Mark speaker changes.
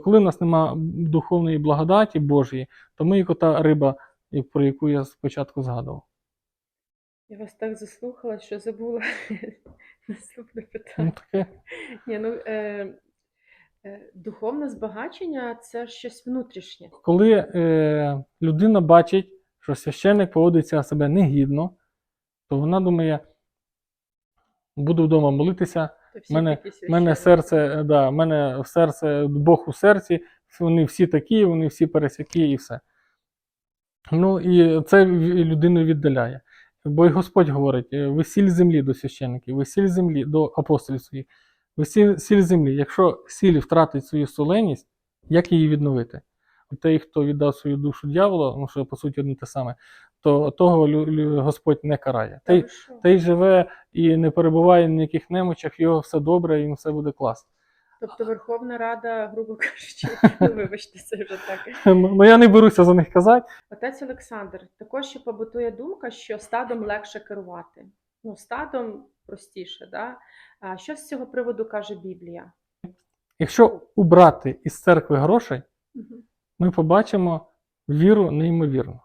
Speaker 1: Коли в нас нема духовної благодаті Божої, то ми як ота риба, про яку я спочатку згадував.
Speaker 2: Я вас так заслухала, що забула наступне
Speaker 1: Ну,
Speaker 2: питання.
Speaker 1: таке.
Speaker 2: Ні, ну, е, е, духовне збагачення це щось внутрішнє.
Speaker 1: Коли е, людина бачить, що священник поводиться себе негідно, то вона думає, буду вдома молитися,
Speaker 2: Всі
Speaker 1: мене- мене серце, да, мене в серце, Бог у серці, вони всі такі, вони всі пересякі і все. Ну і це людину віддаляє. Бо й Господь говорить: е, ви сіль землі до священників, ви сіль землі до апостолів своїх, ви сіль, сіль землі. Якщо сіль втратить свою соленість, як її відновити? Той, хто віддав свою душу дьяволу, ну що по суті одне те саме, то того Господь не карає. Той, той живе і не перебуває в ніяких немочах, його все добре, і все буде класно.
Speaker 2: Тобто Верховна Рада, грубо кажучи, ну, вибачте, це вже так.
Speaker 1: Ну я не беруся за них казати.
Speaker 2: Отець Олександр, також ще побутує думка, що стадом легше керувати. Ну, стадом простіше, да? А що з цього приводу каже Біблія?
Speaker 1: Якщо убрати із церкви грошей,
Speaker 2: Мгм.
Speaker 1: Ми побачимо віру неймовірну.